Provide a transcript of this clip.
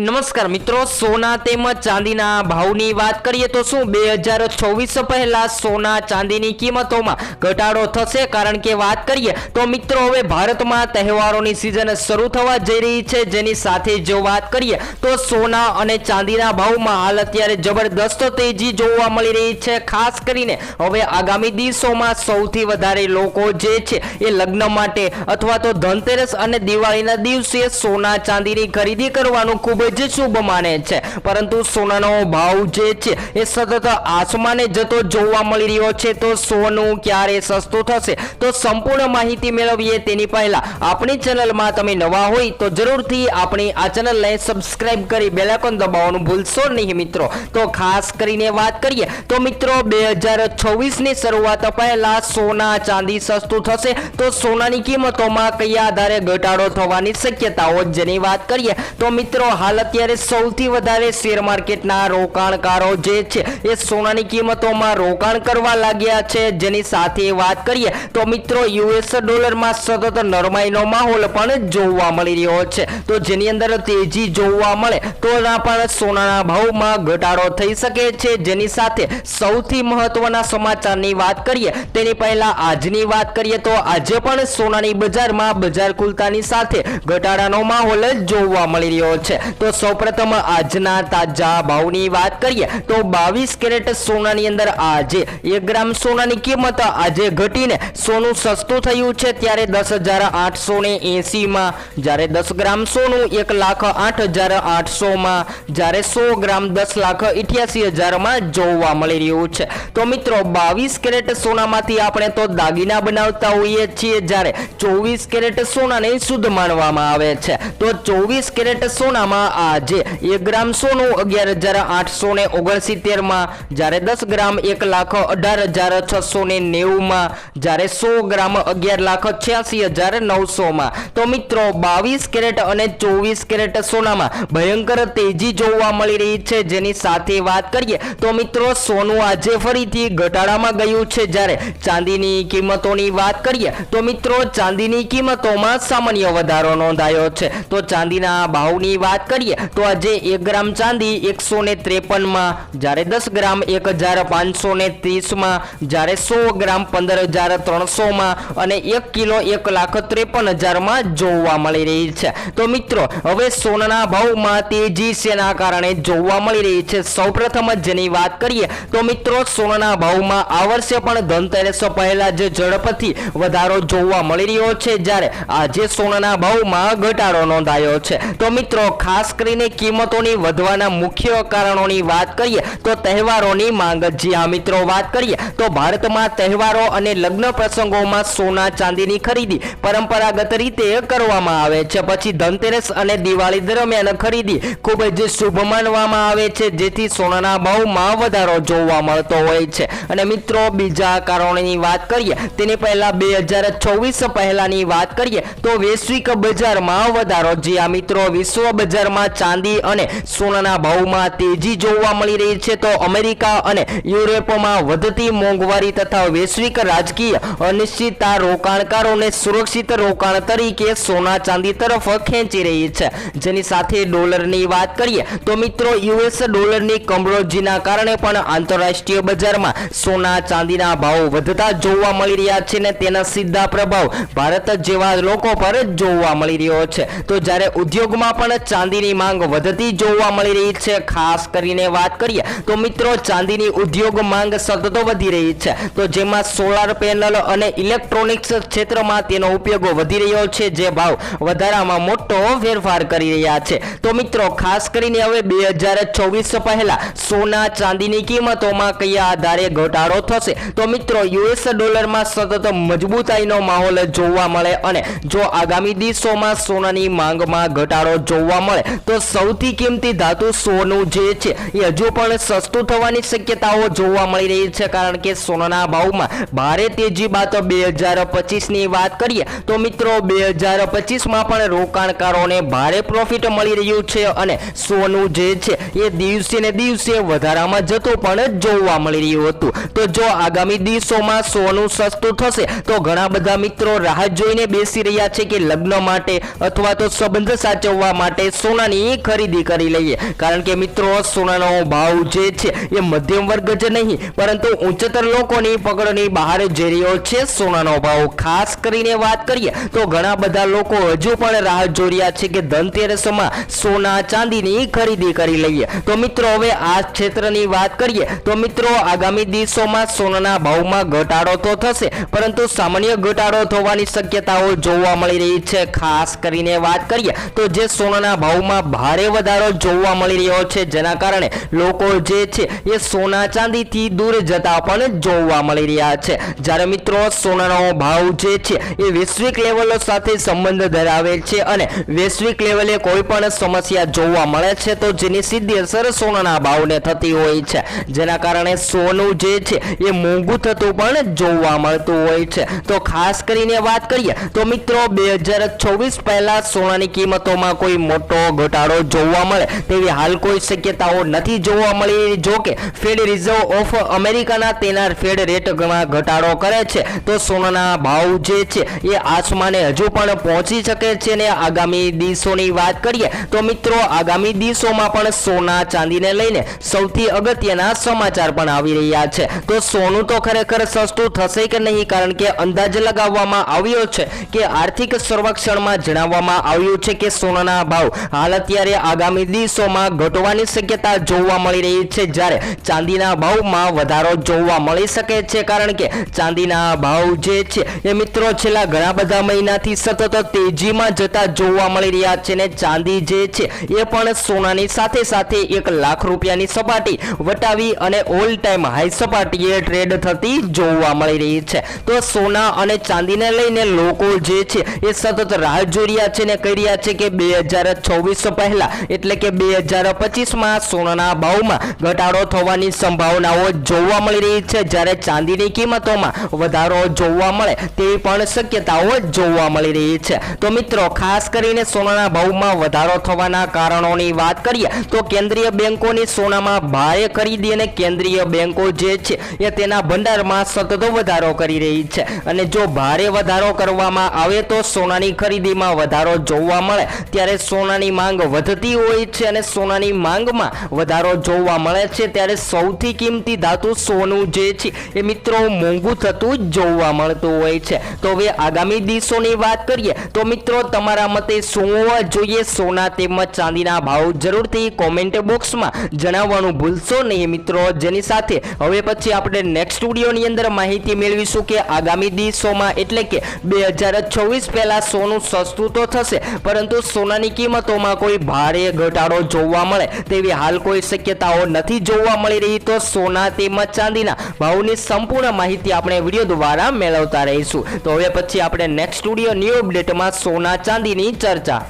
નમસ્કાર મિત્રો, સોના તેમજ ચાંદીના ભાવની વાત કરીએ તો શું? બે હજાર ચોવીસ પહેલા સોના ચાંદીની કિંમતોમાં ઘટાડો થશે? કારણ કે વાત કરીએ તો મિત્રો, હવે ભારતમાં તહેવારોની સિઝન શરૂ થવા જઈ રહી છે. જેની સાથે જો વાત કરીએ તો સોના અને ચાંદીના ભાવમાં હાલ અત્યારે જબરદસ્ત તેજી જોવા મળી રહી છે. ખાસ કરીને હવે આગામી દિવસોમાં સૌથી વધારે લોકો જે છે એ લગ્ન માટે અથવા તો ધનતેરસ અને દિવાળીના દિવસે સોના ચાંદીની ખરીદી કરવાનું ખૂબ જ શુભ માને છે. પરંતુ સોનાનો ભાવ જે છે, એ સતત આસમાને જતો જોવા મળી રહ્યો છે. તો સોનું ક્યારે સસ્તું થશે? તો સંપૂર્ણ માહિતી મેળવીએ તેની પહેલા. આપણી ચેનલમાં તમે નવા હોય તો જરૂરથી આપણી આ ચેનલને સબસ્ક્રાઇબ કરી બેલાકોન દબાવવાનું ભૂલશો નહીં મિત્રો. તો ખાસ કરીને વાત કરીએ તો મિત્રો, બે હજાર છવ્વીસની શરૂઆત પહેલા સોના ચાંદી સસ્તું થશે. તો સોનાની કિંમતોમાં કયા આધારે ઘટાડો થવાની શક્યતાઓ જેની વાત કરીએ તો મિત્રો, હાલ અત્યારે સૌથી વધારે શેર માર્કેટના રોકાણકારો જે છે, એ સોનાની કિંમતોમાં રોકાણ કરવા લાગ્યા છે. જેની સાથે વાત કરીએ તો મિત્રો યુએસ ડોલરમાં સતત નરમાઈનો માહોલ પણ જોવા મળી રહ્યો છે. તો જેની અંદર તેજી જોવા મળે તો પણ સોનાના ભાવમાં ઘટાડો થઈ શકે છે. જેની સાથે સૌથી મહત્વના સમાચારની વાત કરીએ, તેની પહેલા આજની વાત કરીએ તો આજે પણ સોનાની બજારમાં બજાર ખુલતાની સાથે ઘટાડાનો માહોલ જોવા મળી રહ્યો છે. તો સૌપ્રથમ આજના તાજા ભાવની વાત કરીએ તો બાવીસ કેરેટ સોનાની અંદર આજે એક ગ્રામ સોનાની કિંમત આજે ઘટીને સોનું સસ્તું થયું છે. ત્યારે દસ હજાર આઠસો ને એંસીમાં જ્યારે દસ ગ્રામ સોનું એક લાખ આઠ હજાર આઠસોમાં જ્યારે સો ગ્રામ દસ લાખ ઇઠ્યાસી હજારમાં જોવા મળી રહ્યું છે. તો મિત્રો બાવીસ કેરેટ સોનામાંથી આપણે તો દાગીના બનાવતા હોઈએ છીએ જ્યારે ચોવીસ કેરેટ સોનાને શુદ્ધ માનવામાં આવે છે. તો ચોવીસ કેરેટ સોનામાં આજે એક ગ્રામ સોનું અગિયાર હજાર આઠસો ને ઓગણસિત્તેરમાં, જ્યારે દસ ગ્રામ એક લાખ અઢાર હજાર છસો ને નેવુંમાં, જ્યારે સો ગ્રામ અગિયાર લાખ છ્યાસી હજાર નવસોમાં. તો મિત્રો, બાવીસ કેરેટ અને ચોવીસ કેરેટ સોનામાં ભયંકર તેજી જોવા મળી રહી છે. જેની સાથે વાત કરીએ, તો મિત્રો, સોનું આજે ફરીથી ઘટાડામાં ગયું છે. જ્યારે ચાંદીની કિંમતોની વાત કરીએ, તો મિત્રો, ચાંદીની કિંમતોમાં સામાન્ય વધારો નોંધાયો છે. તો ચાંદીના ભાવની વાત કરીએ તો આજે એક ગ્રામ ચાંદી એકસો ને ત્રેપનમાં, જ્યારે દસ ગ્રામ એક હજાર પાંચસો ને ત્રીસમાં, જ્યારે સો ગ્રામ પંદર હજાર ત્રણસોમાં અને એક કિલો એક લાખ ત્રેપન હજારમાં જોવા મળી રહી છે. તો મિત્રો, હવે સોનાના ભાવમાં તેજી શેના કારણે જોવા મળી રહી છે? સૌપ્રથમ જેની વાત કરીએ, તો મિત્રો, સોનાના ભાવમાં આ વર્ષે પણ ધનતેરસ પહેલા જે ઝડપથી વધારો જોવા મળી રહ્યો છે, જ્યારે આજે સોનાના ભાવમાં ઘટાડો નોંધાયો છે. તો મિત્રો, ખાસ કરીને કિંમતોની વધવાના મુખ્ય કારણોની વાત કરીએ તો તહેવારોની માંગ. જી આ મિત્રો, વાત કરીએ તો ભારતમાં તહેવારો અને લગ્ન પ્રસંગોમાં સોના ચાંદીની ખરીદી પરંપરાગત રીતે કરવામાં આવે છે. પછી ધનતેરસ અને દિવાળી દરમિયાન ખરીદી ખૂબ જ શુભ માનવામાં આવે છે, જેથી સોનાના ભાવમાં વધારો જોવા મળતો હોય છે. અને મિત્રો, બીજા કારણોની વાત કરીએ, તેની પહેલા બે હજાર ચોવીસ પહેલાની વાત કરીએ તો વૈશ્વિક બજારમાં વધારો. જે આ મિત્રો, વિશ્વ બજારમાં ચાંદી અને સોનાના ભાવમાં તેજી જોવા મળી રહી છે. તો અમેરિકા અને યુરોપમાં વધતી મોંઘવારી તથા વૈશ્વિક રાજકીય અનિશ્ચિતતા રોકાણકારોને સુરક્ષિત રોકાણ તરીકે સોના ચાંદી તરફ ખેંચી રહી છે. જેની સાથે ડોલરની વાત કરીએ તો મિત્રો યુએસ ડોલરની કમરોજીના કારણે પણ આંતરરાષ્ટ્રીય બજારમાં સોના ચાંદીના ભાવ વધતા જોવા મળી રહ્યા છે ને તેના સીધા પ્રભાવ ભારત જેવા લોકો પર જોવા મળી રહ્યો છે. તો જ્યારે ઉદ્યોગમાં પણ ચાંદીની માંગ વધતી જોવા મળી રહી છે. ખાસ કરીને વાત કરીએ તો મિત્રો, ચાંદીની ઉદ્યોગ માંગ સતત વધી રહી છે. તો જેમાં સોલાર પેનલ અને ઇલેક્ટ્રોનિક્સ ક્ષેત્રમાં તેનો ઉપયોગ વધી રહ્યો છે. જે ભાવ વધારામાં મોટો ફેરફાર કરી રહ્યા છે. તો મિત્રો, ખાસ કરીને હવે બે હજાર ચોવીસ પહેલા સોના ચાંદીની કિંમતોમાં કયા આધારે ઘટાડો થશે? તો મિત્રો યુએસ ડોલરમાં સતત મજબૂતાઈનો માહોલ જોવા મળે અને જો આગામી દિવસોમાં સોનાની માંગમાં ઘટાડો જોવા મળે તો સૌથી કિંમતી ધાતુ સોનું જે છે, એ હજુ પણ સસ્તું થવાની શક્યતાઓ જોવા મળી રહી છે, કારણ કે સોનાના ભાવમાં ભારે તેજી બાદ બે હજાર પચીસની વાત કરીએ, તો મિત્રો બે હજાર પચીસમાં પણ રોકાણકારોને ભારે પ્રોફિટ મળી રહ્યું છે અને સોનું જે છે, એ દિવસે ને દિવસે વધારામાં જતું પણ જોવા મળી રહ્યું હતું. તો જો આગામી દિવસોમાં સોનું સસ્તું થશે, તો ઘણા બધા મિત્રો રાહ જોઈને બેસી રહ્યા છે કે લગ્ન માટે અથવા તો સંબંધ સાચવવા માટે સોનાની સોનાની ખરીદી કરી લઈએ. કારણ કે મિત્રો, સોનાનો ભાવ જે છે, એ મધ્યમ વર્ગ જ નહીં, પરંતુ ઉચ્ચતર લોકોની પકડની બહાર જઈ રહ્યો છે સોનાનો ભાવ. ખાસ કરીને વાત કરીએ, તો ઘણા બધા લોકો હજુ પણ રાહ જોઈ રહ્યા છે કે ધનતેરસમાં સોના ચાંદીની ખરીદી કરી લઈએ. તો મિત્રો, હવે આ ક્ષેત્રની વાત કરીએ, તો મિત્રો, આગામી દિવસોમાં સોનાના ભાવમાં ઘટાડો તો થશે, પરંતુ સામાન્ય ઘટાડો થવાની શક્યતાઓ જોવા મળી રહી છે. ખાસ કરીને વાત કરીએ, તો જે સોનાના ભાવમાં ભારે વધારો જોવા મળી રહ્યો છે. જેના કારણે લોકો જે છે એ સોના ચાંદીથી દૂર જતા પણ જોવા મળી રહ્યા છે. જ્યારે મિત્રો સોનાનો ભાવ જે છે એ વૈશ્વિક લેવલો સાથે સંબંધ ધરાવે છે અને વૈશ્વિક લેવલે કોઈ પણ સમસ્યા જોવા મળે છે તો જેની સીધી અસર સોનાના ભાવને થતી હોય છે. જેના કારણે સોનું જે છે એ મોંઘું થતું પણ જોવા મળતું હોય છે. તો ખાસ કરીને વાત કરીએ તો મિત્રો બે હજાર ચોવીસ પહેલા સોનાની કિંમતોમાં કોઈ મોટો ઘટાડો જોવા મળે. તેવી હાલ કોઈ શક્યતાઓ નથી જોવા મળી. જો કે ફેડ રિઝર્વ ઓફ અમેરિકાના તેના ફેડ રેટમાં ઘટાડો કરે છે. તો સોનાના ભાવ જે છે એ આસમાને હજુ પણ પહોંચી શકે છે ને આગામી દિવસોની વાત કરીએ તો મિત્રો આગામી દિવસોમાં પણ સોના ચાંદીને લઈને સૌથી અગત્યના સમાચાર પણ આવી રહ્યા છે. તો સોનું તો ખરેખર સસ્તું થશે કે નહીં? કારણ કે અંદાજ લગાવવામાં આવ્યો છે કે આર્થિક સર્વેક્ષણમાં જણાવવામાં આવ્યું છે કે સોનાના ભાવ હાલ અત્યારે આગામી દિવસોમાં ઘટવાની શક્યતા જોવા મળી રહી છે. જ્યારે ચાંદીના ભાવમાં વધારો જોવા મળી શકે છે, કારણ કે ચાંદીના ભાવ જે છે એ મિત્રો છેલ્લા ઘણા બધા મહિનાથી સતત તેજીમાં જતા જોવા મળી રહ્યા છે ને ચાંદી જે છે એ પણ સોનાની સાથે સાથે એક લાખ રૂપિયાની સપાટી વટાવી અને ઓલ ટાઈમ હાઈ સપાટીએ ટ્રેડ થતી જોવા મળી રહી છે. તો સોના અને ચાંદીને લઈને લોકો જે છે એ સતત રાહ જોઈ રહ્યા છે ને કહી રહ્યા છે કે બે હજાર છવ્વીસ પહેલા, એટલે કે બે હજાર પચીસમાં સોનાના ભાવમાં ઘટાડો થવાની સંભાવનાઓ જોવા મળી રહી છે. જ્યારે ચાંદીની કિંમતોમાં વધારો જોવા મળે તેવી પણ શક્યતાઓ જોવા મળી રહી છે. તો મિત્રો, ખાસ કરીને સોનાના ભાવમાં વધારો થવાના કારણોની વાત કરીએ, તો કેન્દ્રીય બેંકોની સોનામાં ભારે ખરીદી અને કેન્દ્રીય બેન્કો જે છે, એ તેના ભંડારમાં સતત વધારો કરી રહી છે. અને જો ભારે વધારો કરવામાં આવે તો સોનાની ખરીદીમાં વધારો જોવા મળે, ત્યારે સોનાની માંગ વધતી હોય છે અને સોનાની માંગમાં વધારો જોવા મળે છે, ત્યારે સૌથી કિંમતી ધાતુ સોનું જે છે, એ મિત્રો મોંઘું થતું જોવા મળતું હોય છે. તો હવે આગામી દિવસોની વાત કરીએ, તો મિત્રો તમારા મતે શું જોઈએ? સોના તેમજ ચાંદીના ભાવ જરૂરથી કોમેન્ટ બોક્સમાં જણાવવાનું ભૂલશો નહીં મિત્રો. જેની સાથે હવે પછી આપણે નેક્સ્ટ સ્ટુડિયોની અંદર માહિતી મેળવીશું કે આગામી દિવસોમાં એટલે કે બે હજાર છવ્વીસ પહેલાં સોનું સસ્તું તો થશે, પરંતુ સોનાની કિંમતોમાં કોઈ ભારે ઘટાડો જોવા મળે, તેવી હાલ કોઈ શક્યતાઓ નથી જોવા મળી રહી તો સોના તેમજ ચાંદીના ભાવની સંપૂર્ણ માહિતી આપણે વીડિયો દ્વારા મેળવતા રહીશું. તો હવે પછી આપણે નેક્સ્ટ સ્ટુડિયો ન્યૂ અપડેટમાં સોના ચાંદીની ચર્ચા.